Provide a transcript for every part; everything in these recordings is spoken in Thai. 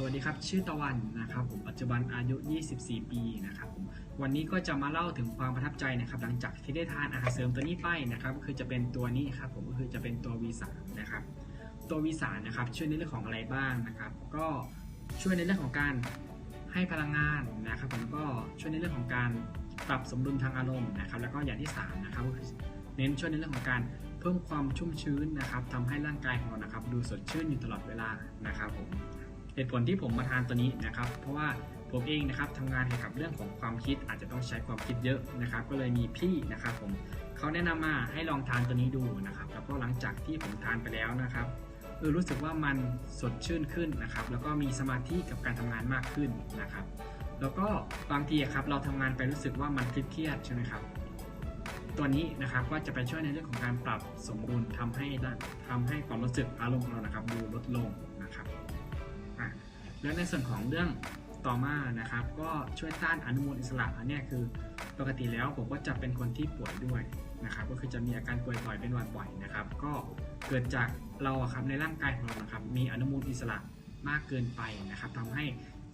สวัสดีครับ ชื่อตะวันนะครับผมปัจจุบันอายุ 24 ปีนะครับผมวันนี้ก็จะมาเล่าถึงความประทับใจนะครับหลังจากที่ได้ทานอาหารเสริมตัวนี้ไปนะครับก็คือจะเป็นตัวนี้ครับผมก็คือจะเป็นตัว V3 นะครับตัว V3 นะครับช่วยในเรื่องของอะไรบ้างนะครับ ก็ช่วยในเรื่องของการให้พลังงานนะครับผมก็ช่วยในเรื่องของการปรับสมดุลทางอารมณ์นะครับแล้วก็อย่างที่สามนะครับก็คือเน้นช่วยในเรื่องของการเพิ่มความชุ่มชื้นนะครับทำให้ร่างกายของเรานะครับดูสดชื่นอยู่ตลอดเวลานะครับผม เหตุผลที่ผมมาทานตัวนี้นะครับ เพราะว่าผมเองนะครับทำงานเกี่ยวกับเรื่องของความคิดอาจจะต้องใช้ความคิดเยอะนะครับ ก็เลยมีพี่นะครับผมเขาแนะนำมาให้ลองทานตัวนี้ดูนะครับแล้วก็หลังจากที่ผมทานไปแล้วนะครับเออรู้สึกว่ามันสดชื่นขึ้นนะครับ แล้วก็มีสมาธิกับการทำงานมากขึ้นนะครับ แล้วก็บางทีอะครับเราทำงานไปรู้สึกว่ามันเครียดใช่ไหมครับ ตัวนี้นะครับก็จะไปช่วยในเรื่องของการปรับสมดุลทำให้ทำให้ความรู้สึกอารมณ์ของเรานะครับ ดูลดลงนะครับ แล้วในส่วนของเรื่องต่อมานะครับ ก็ช่วยต้านอนุมูลอิสระอันเนี้ยคือปกติแล้วผมก็จะเป็นคนที่ป่วยด้วยนะครับ ก็คือจะมีอาการป่วยบ่อยเป็นหวัดบ่อยนะครับ ก็เกิดจากเราครับในร่างกายของเรานะครับ มีอนุมูลอิสระมากเกินไปนะครับทำให้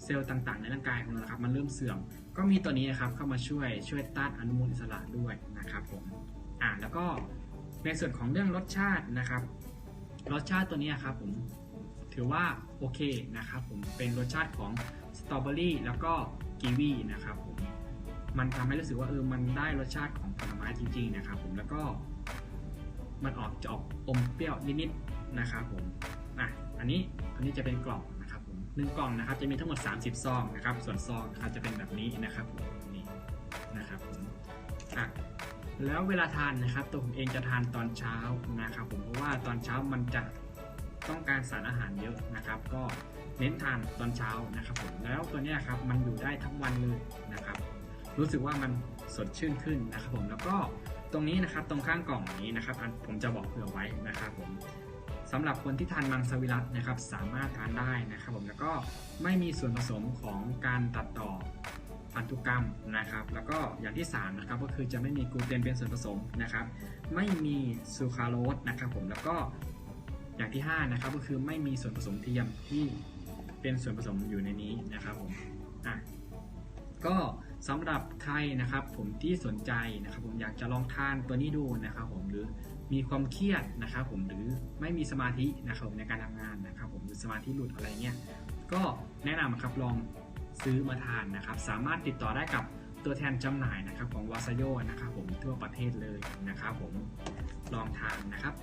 เซลล์ต่างๆ ในร่างกายของเราครับมันเริ่มเสื่อม ก็มีตัวนี้นะครับเข้ามาช่วยช่วยต้านอนุมูลอิสระด้วยนะครับผมอ่าแล้วก็ในส่วนของเรื่องรสชาตินะครับ รสชาติตัวนี้ครับผม ถือว่าโอเคนะครับผมเป็นรสชาติของสตรอเบอรี่แล้วก็กีวีนะครับผมมันทำให้รู้สึกว่าเออมันได้รสชาติของผลไม้จริงๆนะครับผมแล้วก็มันออกจะออกอมเปรี้ยวนิดๆนะครับผมอะอันนี้อันนี้จะเป็นกล่องนะครับผมหนึ่งกล่องนะครับจะมีทั้งหมด 30 ซองนะครับส่วนซองนะครับจะเป็นแบบนี้นะครับผมนี่นะครับผมอะแล้วเวลาทานนะครับตัวผมเองจะทานตอนเช้านะครับผมเพราะว่าตอนเช้ามันจะ ต้องการสารอาหารเยอะนะครับ ก็เน้นทานตอนเช้านะครับผมแล้วตัวนี้ครับมันอยู่ได้ทั้งวันเลยนะครับ รู้สึกว่ามันสดชื่นขึ้นนะครับผมแล้วก็ตรงนี้นะครับตรงข้างกล่องนี้นะครับผมจะบอกเผื่อไว้นะครับผมสำหรับคนที่ทานมังสวิรัตนะครับ สามารถทานได้นะครับผมแล้วก็ไม่มีส่วนผสมของการตัดต่อพันธุกรรมนะครับ แล้วก็อย่างที่สามนะครับก็คือจะไม่มีกลูเตนเป็นส่วนผสมนะครับ ไม่มีซูคราโรสนะครับผมแล้วก็ อย่างที่ 5 นะครับก็คือไม่มีส่วนผสมเทียมที่เป็นส่วนผสมอยู่ในนี้นะครับผมอะก็สำหรับใครนะครับผมที่สนใจนะครับผมอยากจะลองทานตัวนี้ดูนะครับผมหรือมีความเครียดนะครับผมหรือไม่มีสมาธินะครับในการทำงานนะครับผมหรือสมาธิหลุดอะไรเงี้ยก็แนะนำครับลองซื้อมาทานนะครับ สามารถติดต่อได้กับตัวแทนจำหน่ายนะครับของวาซโยนะครับผมทั่วประเทศเลยนะครับผมลองทานนะครับ